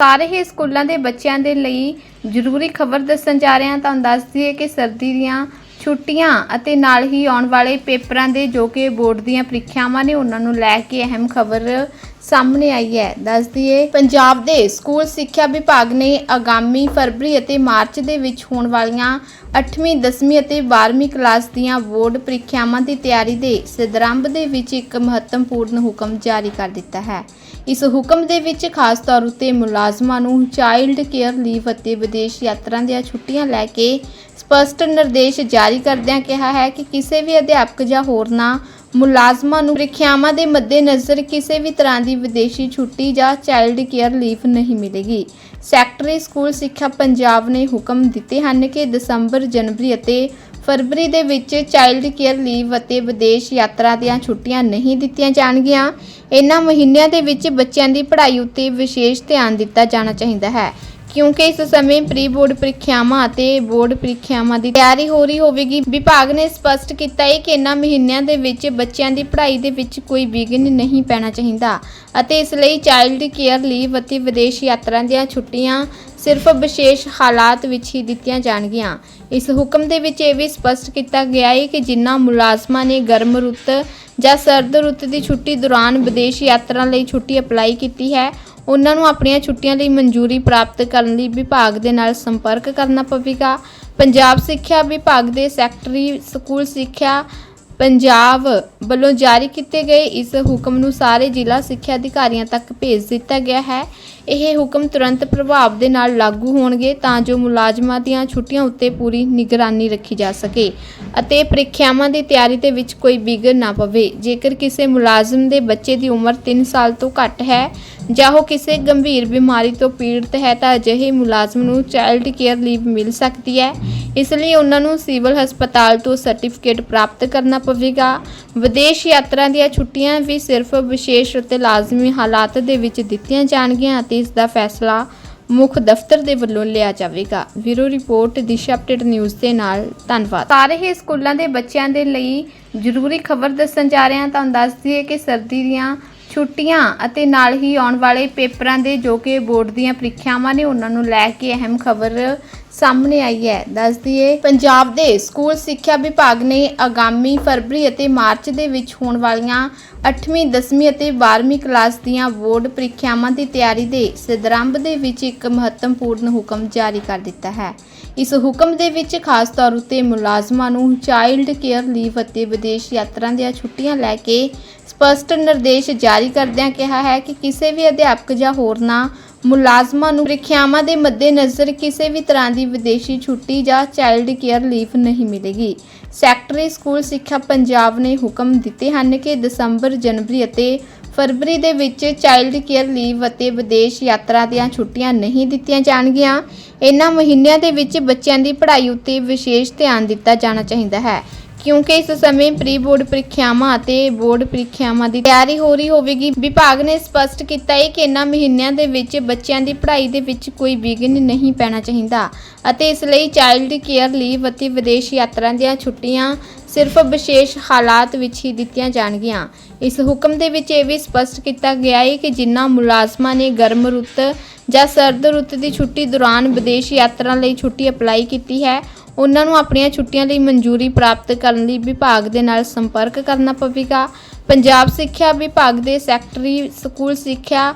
ਸਾਰੇ ਹੀ ਸਕੂਲਾਂ ਦੇ ਬੱਚਿਆਂ ਦੇ ਲਈ ਜ਼ਰੂਰੀ ਖਬਰ ਦੱਸਣ ਜਾ ਰਹੇ ਹਾਂ। ਤੁਹਾਨੂੰ ਦੱਸ ਦਈਏ ਕਿ ਸਰਦੀ ਦੀਆਂ ਛੁੱਟੀਆਂ ਅਤੇ ਨਾਲ ਹੀ ਆਉਣ ਵਾਲੇ ਪੇਪਰਾਂ ਦੇ ਜੋ ਕਿ ਬੋਰਡ ਦੀਆਂ ਪ੍ਰੀਖਿਆਵਾਂ ਨੇ, ਉਹਨਾਂ ਨੂੰ ਲੈ ਕੇ ਅਹਿਮ ਖਬਰ ਸਾਹਮਣੇ ਆਈ ਹੈ। ਦੱਸ ਦਈਏ, ਪੰਜਾਬ ਦੇ ਸਕੂਲ ਸਿੱਖਿਆ ਵਿਭਾਗ ਨੇ ਆਗਾਮੀ ਫਰਵਰੀ ਅਤੇ ਮਾਰਚ ਦੇ ਵਿੱਚ ਹੋਣ ਵਾਲੀਆਂ 8ਵੀਂ 10ਵੀਂ ਅਤੇ 12ਵੀਂ ਕਲਾਸ ਦੀਆਂ ਬੋਰਡ ਪ੍ਰੀਖਿਆਵਾਂ ਦੀ ਤਿਆਰੀ ਦੇ ਸਿਧਰੰਭ ਦੇ ਵਿੱਚ ਇੱਕ ਮਹੱਤਵਪੂਰਨ ਹੁਕਮ ਜਾਰੀ ਕਰ ਦਿੱਤਾ ਹੈ। ਇਸ ਹੁਕਮ ਦੇ ਵਿੱਚ ਖਾਸ ਤੌਰ ਉਤੇ ਮੁਲਾਜ਼ਮਾਂ ਨੂੰ ਚਾਈਲਡ ਕੇਅਰ ਲੀਵ ਅਤੇ ਵਿਦੇਸ਼ ਯਾਤਰਾ ਦੀਆਂ ਛੁੱਟੀਆਂ ਲੈ ਕੇ ਸਪਸ਼ਟ ਨਿਰਦੇਸ਼ ਜਾਰੀ ਕਰਦਿਆਂ ਕਿਹਾ ਹੈ ਕਿ ਕਿਸੇ ਵੀ ਅਧਿਆਪਕ ਜਾਂ ਹੋਰਨਾਂ ਮੁਲਾਜ਼ਮਾਂ ਨੂੰ ਪ੍ਰੀਖਿਆਵਾਂ ਦੇ ਮੱਦੇਨਜ਼ਰ ਕਿਸੇ ਵੀ ਤਰ੍ਹਾਂ ਦੀ ਵਿਦੇਸ਼ੀ ਛੁੱਟੀ ਜਾਂ ਚਾਈਲਡ ਕੇਅਰ ਲੀਵ ਨਹੀਂ ਮਿਲੇਗੀ। ਸੈਕਟਰੀ ਸਕੂਲ ਸਿੱਖਿਆ ਪੰਜਾਬ ਨੇ ਹੁਕਮ ਦਿੱਤੇ ਹਨ ਕਿ ਦਸੰਬਰ, ਜਨਵਰੀ ਅਤੇ ਫਰਵਰੀ ਦੇ ਵਿੱਚ ਚਾਈਲਡ ਕੇਅਰ ਲੀਵ ਅਤੇ ਵਿਦੇਸ਼ ਯਾਤਰਾ ਦੀਆਂ ਛੁੱਟੀਆਂ ਨਹੀਂ ਦਿੱਤੀਆਂ ਜਾਣਗੀਆਂ। ਇਹਨਾਂ ਮਹੀਨਿਆਂ ਦੇ ਵਿੱਚ ਬੱਚਿਆਂ ਦੀ ਪੜ੍ਹਾਈ ਉੱਤੇ ਵਿਸ਼ੇਸ਼ ਧਿਆਨ ਦਿੱਤਾ ਜਾਣਾ ਚਾਹੀਦਾ ਹੈ। ਕਿਉਂਕਿ ਇਸ ਸਮੇਂ ਪ੍ਰੀ ਬੋਰਡ ਪ੍ਰੀਖਿਆਵਾਂ ਅਤੇ ਬੋਰਡ ਪ੍ਰੀਖਿਆਵਾਂ ਦੀ ਤਿਆਰੀ ਹੋ ਰਹੀ ਹੋਵੇਗੀ। ਵਿਭਾਗ ਨੇ ਸਪਸ਼ਟ ਕੀਤਾ ਹੈ ਕਿ ਇਹਨਾਂ ਮਹੀਨਿਆਂ ਦੇ ਵਿੱਚ ਬੱਚਿਆਂ ਦੀ ਪੜ੍ਹਾਈ ਦੇ ਵਿੱਚ ਕੋਈ ਵਿਘਨ ਨਹੀਂ ਪੈਣਾ ਚਾਹੀਦਾ ਅਤੇ ਇਸ ਲਈ ਚਾਈਲਡ ਕੇਅਰ ਲੀਵ ਅਤੇ ਵਿਦੇਸ਼ ਯਾਤਰਾ ਦੀਆਂ ਛੁੱਟੀਆਂ ਸਿਰਫ ਵਿਸ਼ੇਸ਼ ਹਾਲਾਤ ਵਿੱਚ ਹੀ ਦਿੱਤੀਆਂ ਜਾਣਗੀਆਂ। ਇਸ ਹੁਕਮ ਦੇ ਵਿੱਚ ਇਹ ਵੀ ਸਪਸ਼ਟ ਕੀਤਾ ਗਿਆ ਹੈ ਕਿ ਜਿਨ੍ਹਾਂ ਮੁਲਾਜ਼ਮਾਂ ਨੇ ਗਰਮ ਰੁੱਤ ਜਾਂ ਸਰਦ ਰੁੱਤ ਦੀ ਛੁੱਟੀ ਦੌਰਾਨ ਵਿਦੇਸ਼ ਯਾਤਰਾ ਲਈ ਛੁੱਟੀ ਅਪਲਾਈ ਕੀਤੀ ਹੈ ਉਹਨਾਂ ਨੂੰ ਆਪਣੀਆਂ ਛੁੱਟੀਆਂ ਲਈ ਮਨਜ਼ੂਰੀ ਪ੍ਰਾਪਤ ਕਰਨ ਲਈ ਵਿਭਾਗ ਦੇ ਨਾਲ ਸੰਪਰਕ ਕਰਨਾ ਪਵੇਗਾ। ਪੰਜਾਬ ਸਿੱਖਿਆ ਵਿਭਾਗ ਦੇ ਸੈਕਟਰੀ, ਸਕੂਲ ਸਿੱਖਿਆ ਪੰਜਾਬ ਵੱਲੋਂ ਜਾਰੀ ਕੀਤੇ ਗਏ ਇਸ ਹੁਕਮ ਨੂੰ ਸਾਰੇ ਜ਼ਿਲ੍ਹਾ ਸਿੱਖਿਆ ਅਧਿਕਾਰੀਆਂ ਤੱਕ ਭੇਜ ਦਿੱਤਾ ਗਿਆ ਹੈ। ਇਹ ਹੁਕਮ ਤੁਰੰਤ ਪ੍ਰਭਾਵ ਦੇ ਨਾਲ ਲਾਗੂ ਹੋਣਗੇ ਤਾਂ ਜੋ ਮੁਲਾਜ਼ਮਾਂ ਦੀਆਂ ਛੁੱਟੀਆਂ ਉੱਤੇ ਪੂਰੀ ਨਿਗਰਾਨੀ ਰੱਖੀ ਜਾ ਸਕੇ ਅਤੇ ਪ੍ਰੀਖਿਆਵਾਂ ਦੀ ਤਿਆਰੀ ਦੇ ਵਿੱਚ ਕੋਈ ਵਿਗੜ ਨਾ ਪਵੇ। ਜੇਕਰ ਕਿਸੇ ਮੁਲਾਜ਼ਮ ਦੇ ਬੱਚੇ ਦੀ ਉਮਰ 3 ਸਾਲ ਤੋਂ ਘੱਟ ਹੈ ਜਾਂ ਉਹ ਕਿਸੇ ਗੰਭੀਰ ਬਿਮਾਰੀ ਤੋਂ ਪੀੜਤ ਹੈ ਤਾਂ ਅਜਿਹੇ ਮੁਲਾਜ਼ਮ ਨੂੰ ਚਾਈਲਡ ਕੇਅਰ ਲੀਵ ਮਿਲ ਸਕਦੀ ਹੈ। ਇਸ ਲਈ ਉਹਨਾਂ ਨੂੰ ਸਿਵਲ ਹਸਪਤਾਲ ਤੋਂ ਸਰਟੀਫਿਕੇਟ ਪ੍ਰਾਪਤ ਕਰਨਾ ਪਵੇਗਾ। ਵਿਦੇਸ਼ ਯਾਤਰਾ ਦੀਆਂ ਛੁੱਟੀਆਂ ਵੀ ਸਿਰਫ ਵਿਸ਼ੇਸ਼ ਅਤੇ ਲਾਜ਼ਮੀ ਹਾਲਾਤ ਦੇ ਵਿੱਚ ਦਿੱਤੀਆਂ ਜਾਣਗੀਆਂ ਅਤੇ ਇਸ ਦਾ ਫੈਸਲਾ ਮੁੱਖ ਦਫ਼ਤਰ ਦੇ ਵੱਲੋਂ ਲਿਆ ਜਾਵੇਗਾ। ਵੀਰੋ ਰਿਪੋਰਟ, ਦਿਸ਼ਾ ਅਪਡੇਟ ਨਿਊਜ਼ ਦੇ ਨਾਲ। ਧੰਨਵਾਦ। ਸਾਰੇ ਹੀ ਸਕੂਲਾਂ ਦੇ ਬੱਚਿਆਂ ਦੇ ਲਈ ਜ਼ਰੂਰੀ ਖਬਰ ਦੱਸਣ ਜਾ ਰਹੇ ਹਾਂ। ਤੁਹਾਨੂੰ ਦੱਸ ਦਈਏ ਕਿ ਸਰਦੀ ਦੀਆਂ ਛੁੱਟੀਆਂ ਅਤੇ ਨਾਲ ਹੀ ਆਉਣ ਵਾਲੇ ਪੇਪਰਾਂ ਦੇ ਜੋ ਕਿ ਬੋਰਡ ਦੀਆਂ ਪ੍ਰੀਖਿਆਵਾਂ ਨੇ, ਉਹਨਾਂ ਨੂੰ ਲੈ ਕੇ ਅਹਿਮ ਖਬਰ ਸਾਹਮਣੇ ਆਈ ਹੈ। ਦੱਸ ਦਈਏ, ਪੰਜਾਬ ਦੇ ਸਕੂਲ ਸਿੱਖਿਆ ਵਿਭਾਗ ਨੇ ਆਗਾਮੀ ਫਰਵਰੀ ਅਤੇ ਮਾਰਚ ਦੇ ਵਿੱਚ ਹੋਣ ਵਾਲੀਆਂ 8ਵੀਂ 10ਵੀਂ ਅਤੇ 12ਵੀਂ ਕਲਾਸ ਦੀਆਂ ਬੋਰਡ ਪ੍ਰੀਖਿਆਵਾਂ ਦੀ ਤਿਆਰੀ ਦੇ ਸਿਧਰੰਭ ਦੇ ਵਿੱਚ ਇੱਕ ਮਹੱਤਵਪੂਰਨ ਹੁਕਮ ਜਾਰੀ ਕਰ ਦਿੱਤਾ ਹੈ। ਇਸ ਹੁਕਮ ਦੇ ਵਿੱਚ ਖਾਸ ਤੌਰ ਉੱਤੇ ਮੁਲਾਜ਼ਮਾਂ ਨੂੰ ਚਾਈਲਡ ਕੇਅਰ ਲੀਵ ਅਤੇ ਵਿਦੇਸ਼ ਯਾਤਰਾ ਦੀਆਂ ਛੁੱਟੀਆਂ ਲੈ ਕੇ ਸਪਸ਼ਟ ਨਿਰਦੇਸ਼ ਜਾਰੀ ਕਰਦਿਆਂ ਕਿਹਾ ਹੈ ਕਿ ਕਿਸੇ ਵੀ ਅਧਿਆਪਕ ਜਾਂ ਹੋਰਨਾਂ ਮੁਲਾਜ਼ਮਾਂ ਨੂੰ ਪ੍ਰੀਖਿਆਵਾਂ ਦੇ ਮੱਦੇਨਜ਼ਰ ਕਿਸੇ ਵੀ ਤਰ੍ਹਾਂ ਦੀ ਵਿਦੇਸ਼ੀ ਛੁੱਟੀ ਜਾਂ ਚਾਈਲਡ ਕੇਅਰ ਲੀਵ ਨਹੀਂ ਮਿਲੇਗੀ। ਸੈਕਟਰੀ ਸਕੂਲ ਸਿੱਖਿਆ ਪੰਜਾਬ ਨੇ ਹੁਕਮ ਦਿੱਤੇ ਹਨ ਕਿ ਦਸੰਬਰ ਜਨਵਰੀ ਅਤੇ ਫਰਵਰੀ ਦੇ ਵਿੱਚ ਚਾਈਲਡ ਕੇਅਰ ਲੀਵ ਅਤੇ ਵਿਦੇਸ਼ ਯਾਤਰਾ ਦੀਆਂ ਛੁੱਟੀਆਂ ਨਹੀਂ ਦਿੱਤੀਆਂ ਜਾਣਗੀਆਂ। ਇਹਨਾਂ ਮਹੀਨਿਆਂ ਦੇ ਵਿੱਚ ਬੱਚਿਆਂ ਦੀ ਪੜ੍ਹਾਈ ਉੱਤੇ ਵਿਸ਼ੇਸ਼ ਧਿਆਨ ਦਿੱਤਾ ਜਾਣਾ ਚਾਹੀਦਾ ਹੈ। ਕਿਉਂਕਿ ਇਸ ਸਮੇਂ ਪ੍ਰੀ ਬੋਰਡ ਪ੍ਰੀਖਿਆਵਾਂ ਅਤੇ ਬੋਰਡ ਪ੍ਰੀਖਿਆਵਾਂ ਦੀ ਤਿਆਰੀ ਹੋ ਰਹੀ ਹੋਵੇਗੀ। ਵਿਭਾਗ ਨੇ ਸਪਸ਼ਟ ਕੀਤਾ ਹੈ ਕਿ ਇਹਨਾਂ ਮਹੀਨਿਆਂ ਦੇ ਵਿੱਚ ਬੱਚਿਆਂ ਦੀ ਪੜ੍ਹਾਈ ਦੇ ਵਿੱਚ ਕੋਈ ਵਿਘਨ ਨਹੀਂ ਪੈਣਾ ਚਾਹੀਦਾ ਅਤੇ ਇਸ ਲਈ ਚਾਈਲਡ ਕੇਅਰ ਲੀਵ ਅਤੇ ਵਿਦੇਸ਼ ਯਾਤਰਾ ਦੀਆਂ ਛੁੱਟੀਆਂ ਸਿਰਫ ਵਿਸ਼ੇਸ਼ ਹਾਲਾਤ ਵਿੱਚ ਹੀ ਦਿੱਤੀਆਂ ਜਾਣਗੀਆਂ। ਇਸ ਹੁਕਮ ਦੇ ਵਿੱਚ ਇਹ ਵੀ ਸਪਸ਼ਟ ਕੀਤਾ ਗਿਆ ਹੈ ਕਿ ਜਿਨ੍ਹਾਂ ਮੁਲਾਜ਼ਮਾਂ ਨੇ ਗਰਮ ਰੁੱਤ ਜਾਂ ਸਰਦ ਰੁੱਤ ਦੀ ਛੁੱਟੀ ਦੌਰਾਨ ਵਿਦੇਸ਼ ਯਾਤਰਾ ਲਈ ਛੁੱਟੀ ਅਪਲਾਈ ਕੀਤੀ ਹੈ, ਉਹਨਾਂ ਨੂੰ ਆਪਣੀਆਂ ਛੁੱਟੀਆਂ ਲਈ ਮਨਜ਼ੂਰੀ ਪ੍ਰਾਪਤ ਕਰਨ ਲਈ ਵਿਭਾਗ ਦੇ ਨਾਲ ਸੰਪਰਕ ਕਰਨਾ ਪਵੇਗਾ। ਪੰਜਾਬ ਸਿੱਖਿਆ ਵਿਭਾਗ ਦੇ ਸੈਕਟਰੀ, ਸਕੂਲ ਸਿੱਖਿਆ,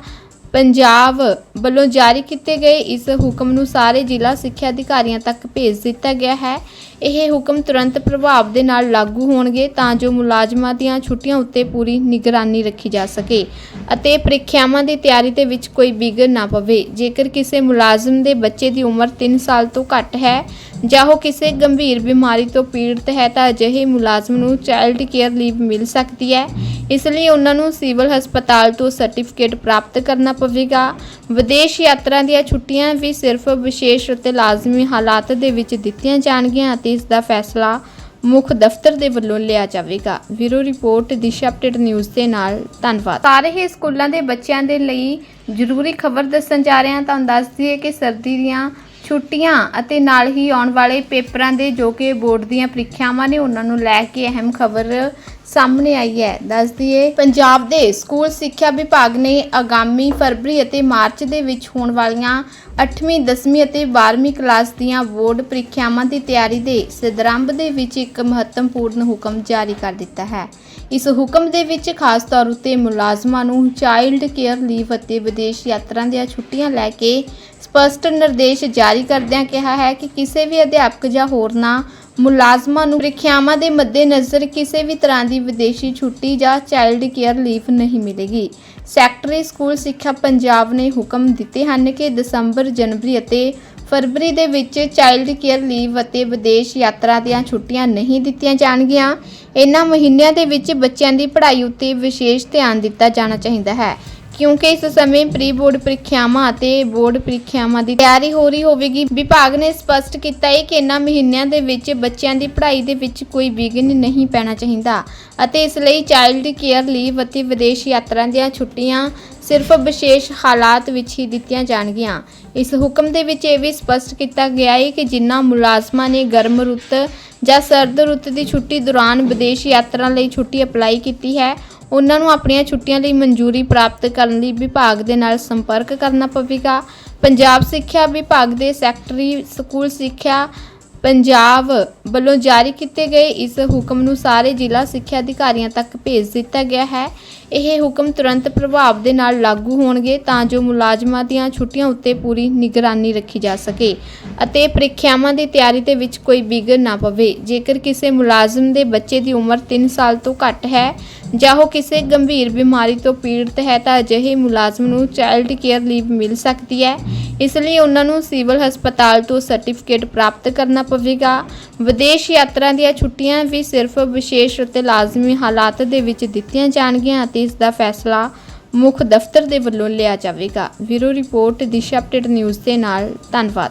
ਪੰਜਾਬ ਵੱਲੋਂ ਜਾਰੀ ਕੀਤੇ ਗਏ ਇਸ ਹੁਕਮ ਨੂੰ ਸਾਰੇ ਜ਼ਿਲ੍ਹਾ ਸਿੱਖਿਆ ਅਧਿਕਾਰੀਆਂ ਤੱਕ ਭੇਜ ਦਿੱਤਾ ਗਿਆ ਹੈ। ਇਹ ਹੁਕਮ ਤੁਰੰਤ ਪ੍ਰਭਾਵ ਦੇ ਨਾਲ ਲਾਗੂ ਹੋਣਗੇ ਤਾਂ ਜੋ ਮੁਲਾਜ਼ਮਾਂ ਦੀਆਂ ਛੁੱਟੀਆਂ ਉੱਤੇ ਪੂਰੀ ਨਿਗਰਾਨੀ ਰੱਖੀ ਜਾ ਸਕੇ ਅਤੇ ਪ੍ਰੀਖਿਆਵਾਂ ਦੀ ਤਿਆਰੀ ਦੇ ਵਿੱਚ ਕੋਈ ਵਿਘਨ ਨਾ ਪਵੇ। ਜੇਕਰ ਕਿਸੇ ਮੁਲਾਜ਼ਮ ਦੇ ਬੱਚੇ ਦੀ ਉਮਰ 3 ਸਾਲ ਤੋਂ ਘੱਟ ਹੈ ਜਾਂ ਉਹ ਕਿਸੇ ਗੰਭੀਰ ਬਿਮਾਰੀ ਤੋਂ ਪੀੜਤ ਹੈ ਤਾਂ ਅਜਿਹੇ ਮੁਲਾਜ਼ਮ ਨੂੰ ਚਾਈਲਡ ਕੇਅਰ ਲੀਵ ਮਿਲ ਸਕਦੀ ਹੈ। ਇਸ ਲਈ ਉਹਨਾਂ ਨੂੰ ਸਿਵਲ ਹਸਪਤਾਲ ਤੋਂ ਸਰਟੀਫਿਕੇਟ ਪ੍ਰਾਪਤ ਕਰਨਾ ਪਵੇਗਾ। ਵਿਦੇਸ਼ ਯਾਤਰਾ ਦੀਆਂ ਛੁੱਟੀਆਂ ਵੀ ਸਿਰਫ ਵਿਸ਼ੇਸ਼ ਅਤੇ ਲਾਜ਼ਮੀ ਹਾਲਾਤ ਦੇ ਵਿੱਚ ਦਿੱਤੀਆਂ ਜਾਣਗੀਆਂ ਅਤੇ ਇਸ ਦਾ ਫੈਸਲਾ ਮੁੱਖ ਦਫ਼ਤਰ ਦੇ ਵੱਲੋਂ ਲਿਆ ਜਾਵੇਗਾ। ਵੀਰੋ ਰਿਪੋਰਟ, ਦਿਸ਼ਾ ਅਪਡੇਟ ਨਿਊਜ਼ ਦੇ ਨਾਲ ਧੰਨਵਾਦ। ਸਾਰੇ ਹੀ ਸਕੂਲਾਂ ਦੇ ਬੱਚਿਆਂ ਦੇ ਲਈ ਜ਼ਰੂਰੀ ਖਬਰ ਦੱਸਣ ਜਾ ਰਹੇ ਹਾਂ ਤੁਹਾਨੂੰ ਦੱਸ ਦਈਏ ਕਿ ਸਰਦੀ ਦੀਆਂ ਛੁੱਟੀਆਂ ਅਤੇ ਨਾਲ ਹੀ ਆਉਣ ਵਾਲੇ ਪੇਪਰਾਂ ਦੇ ਜੋ ਕਿ ਬੋਰਡ ਦੀਆਂ ਪ੍ਰੀਖਿਆਵਾਂ ਨੇ, ਉਹਨਾਂ ਨੂੰ ਲੈ ਕੇ ਅਹਿਮ ਖਬਰ ਸਾਹਮਣੇ ਆਈ ਹੈ। ਦੱਸ ਦਈਏ, ਪੰਜਾਬ ਦੇ ਸਕੂਲ ਸਿੱਖਿਆ ਵਿਭਾਗ ਨੇ ਆਗਾਮੀ ਫਰਵਰੀ ਅਤੇ ਮਾਰਚ ਦੇ ਵਿੱਚ ਹੋਣ ਵਾਲੀਆਂ 8ਵੀਂ 10ਵੀਂ ਅਤੇ 12ਵੀਂ ਕਲਾਸ ਦੀਆਂ ਬੋਰਡ ਪ੍ਰੀਖਿਆਵਾਂ ਦੀ ਤਿਆਰੀ ਦੇ ਸਿਧਰੰਭ ਦੇ ਵਿੱਚ ਇੱਕ ਮਹੱਤਵਪੂਰਨ ਹੁਕਮ ਜਾਰੀ ਕਰ ਦਿੱਤਾ ਹੈ। ਇਸ ਹੁਕਮ ਦੇ ਵਿੱਚ ਖਾਸ ਤੌਰ ਉੱਤੇ ਮੁਲਾਜ਼ਮਾਂ ਨੂੰ ਚਾਈਲਡ ਕੇਅਰ ਲੀਵ ਅਤੇ ਵਿਦੇਸ਼ ਯਾਤਰਾ ਦੀਆਂ ਛੁੱਟੀਆਂ ਲੈ ਕੇ ਸਪਸ਼ਟ ਨਿਰਦੇਸ਼ ਜਾਰੀ ਕਰਦਿਆਂ ਕਿਹਾ ਹੈ ਕਿ ਕਿਸੇ ਵੀ ਅਧਿਆਪਕ ਜਾਂ ਹੋਰਨਾਂ ਮੁਲਾਜ਼ਮਾਂ ਨੂੰ ਪ੍ਰੀਖਿਆਵਾਂ ਦੇ ਮੱਦੇਨਜ਼ਰ ਕਿਸੇ ਵੀ ਤਰ੍ਹਾਂ ਦੀ ਵਿਦੇਸ਼ੀ ਛੁੱਟੀ ਜਾਂ ਚਾਈਲਡ ਕੇਅਰ ਲੀਵ ਨਹੀਂ ਮਿਲੇਗੀ। ਸੈਕਟਰੀ ਸਕੂਲ ਸਿੱਖਿਆ ਪੰਜਾਬ ਨੇ ਹੁਕਮ ਦਿੱਤੇ ਹਨ ਕਿ ਦਸੰਬਰ, ਜਨਵਰੀ ਅਤੇ ਫਰਵਰੀ ਦੇ ਵਿੱਚ ਚਾਈਲਡ ਕੇਅਰ ਲੀਵ ਅਤੇ ਵਿਦੇਸ਼ ਯਾਤਰਾ ਦੀਆਂ ਛੁੱਟੀਆਂ ਨਹੀਂ ਦਿੱਤੀਆਂ ਜਾਣਗੀਆਂ। ਇਹਨਾਂ ਮਹੀਨਿਆਂ ਦੇ ਵਿੱਚ ਬੱਚਿਆਂ ਦੀ ਪੜ੍ਹਾਈ ਉੱਤੇ ਵਿਸ਼ੇਸ਼ ਧਿਆਨ ਦਿੱਤਾ ਜਾਣਾ ਚਾਹੀਦਾ ਹੈ। ਕਿਉਂਕਿ ਇਸ ਸਮੇਂ ਪ੍ਰੀ ਬੋਰਡ ਪ੍ਰੀਖਿਆਵਾਂ ਅਤੇ ਬੋਰਡ ਪ੍ਰੀਖਿਆਵਾਂ ਦੀ ਤਿਆਰੀ ਹੋ ਰਹੀ ਹੋਵੇਗੀ। ਵਿਭਾਗ ਨੇ ਸਪਸ਼ਟ ਕੀਤਾ ਹੈ ਕਿ ਇਹਨਾਂ ਮਹੀਨਿਆਂ ਦੇ ਵਿੱਚ ਬੱਚਿਆਂ ਦੀ ਪੜ੍ਹਾਈ ਦੇ ਵਿੱਚ ਕੋਈ ਵਿਘਨ ਨਹੀਂ ਪੈਣਾ ਚਾਹੀਦਾ ਅਤੇ ਇਸ ਲਈ ਚਾਈਲਡ ਕੇਅਰ ਲੀਵ ਅਤੇ ਵਿਦੇਸ਼ ਯਾਤਰਾ ਦੀਆਂ ਛੁੱਟੀਆਂ ਸਿਰਫ ਵਿਸ਼ੇਸ਼ ਹਾਲਾਤ ਵਿੱਚ ਹੀ ਦਿੱਤੀਆਂ ਜਾਣਗੀਆਂ। ਇਸ ਹੁਕਮ ਦੇ ਵਿੱਚ ਇਹ ਵੀ ਸਪਸ਼ਟ ਕੀਤਾ ਗਿਆ ਹੈ ਕਿ ਜਿਨ੍ਹਾਂ ਮੁਲਾਜ਼ਮਾਂ ਨੇ ਗਰਮ ਰੁੱਤ ਜਾਂ ਸਰਦ ਰੁੱਤ ਦੀ ਛੁੱਟੀ ਦੌਰਾਨ ਵਿਦੇਸ਼ ਯਾਤਰਾ ਲਈ ਛੁੱਟੀ ਅਪਲਾਈ ਕੀਤੀ ਹੈ, ਉਹਨਾਂ ਨੂੰ ਆਪਣੀਆਂ ਛੁੱਟੀਆਂ ਲਈ ਮਨਜ਼ੂਰੀ ਪ੍ਰਾਪਤ ਕਰਨ ਲਈ ਵਿਭਾਗ ਦੇ ਨਾਲ ਸੰਪਰਕ ਕਰਨਾ ਪਵੇਗਾ। ਪੰਜਾਬ ਸਿੱਖਿਆ ਵਿਭਾਗ ਦੇ ਸੈਕਟਰੀ, ਸਕੂਲ ਸਿੱਖਿਆ, ਪੰਜਾਬ ਵੱਲੋਂ ਜਾਰੀ ਕੀਤੇ ਗਏ ਇਸ ਹੁਕਮ ਨੂੰ ਸਾਰੇ ਜ਼ਿਲ੍ਹਾ ਸਿੱਖਿਆ ਅਧਿਕਾਰੀਆਂ ਤੱਕ ਭੇਜ ਦਿੱਤਾ ਗਿਆ ਹੈ। ਇਹ ਹੁਕਮ ਤੁਰੰਤ ਪ੍ਰਭਾਵ ਦੇ ਨਾਲ ਲਾਗੂ ਹੋਣਗੇ ਤਾਂ ਜੋ ਮੁਲਾਜ਼ਮਾਂ ਦੀਆਂ ਛੁੱਟੀਆਂ ਉੱਤੇ ਪੂਰੀ ਨਿਗਰਾਨੀ ਰੱਖੀ ਜਾ ਸਕੇ ਅਤੇ ਪ੍ਰੀਖਿਆਵਾਂ ਦੀ ਤਿਆਰੀ ਦੇ ਵਿੱਚ ਕੋਈ ਵਿਘਨ ਨਾ ਪਵੇ। ਜੇਕਰ ਕਿਸੇ ਮੁਲਾਜ਼ਮ ਦੇ ਬੱਚੇ ਦੀ ਉਮਰ 3 ਸਾਲ ਤੋਂ ਘੱਟ ਹੈ ਜਾਂ ਉਹ ਕਿਸੇ ਗੰਭੀਰ ਬਿਮਾਰੀ ਤੋਂ ਪੀੜਤ ਹੈ ਤਾਂ ਅਜਿਹੇ ਮੁਲਾਜ਼ਮ ਨੂੰ ਚਾਈਲਡ ਕੇਅਰ ਲੀਵ ਮਿਲ ਸਕਦੀ ਹੈ। ਇਸ ਲਈ ਉਹਨਾਂ ਨੂੰ ਸਿਵਲ ਹਸਪਤਾਲ ਤੋਂ ਸਰਟੀਫਿਕੇਟ ਪ੍ਰਾਪਤ ਕਰਨਾ ਪਵੇਗਾ। ਵਿਦੇਸ਼ ਯਾਤਰਾ ਦੀਆਂ ਛੁੱਟੀਆਂ ਵੀ ਸਿਰਫ ਵਿਸ਼ੇਸ਼ ਅਤੇ ਲਾਜ਼ਮੀ ਹਾਲਾਤ ਦੇ ਵਿੱਚ ਦਿੱਤੀਆਂ ਜਾਣਗੀਆਂ ਅਤੇ ਇਸ ਦਾ ਫੈਸਲਾ ਮੁੱਖ ਦਫ਼ਤਰ ਦੇ ਵੱਲੋਂ ਲਿਆ ਜਾਵੇਗਾ। ਵੀਰੋ ਰਿਪੋਰਟ, ਦਿਸ਼ਾ ਅਪਡੇਟ ਨਿਊਜ਼ ਦੇ ਨਾਲ, ਧੰਨਵਾਦ।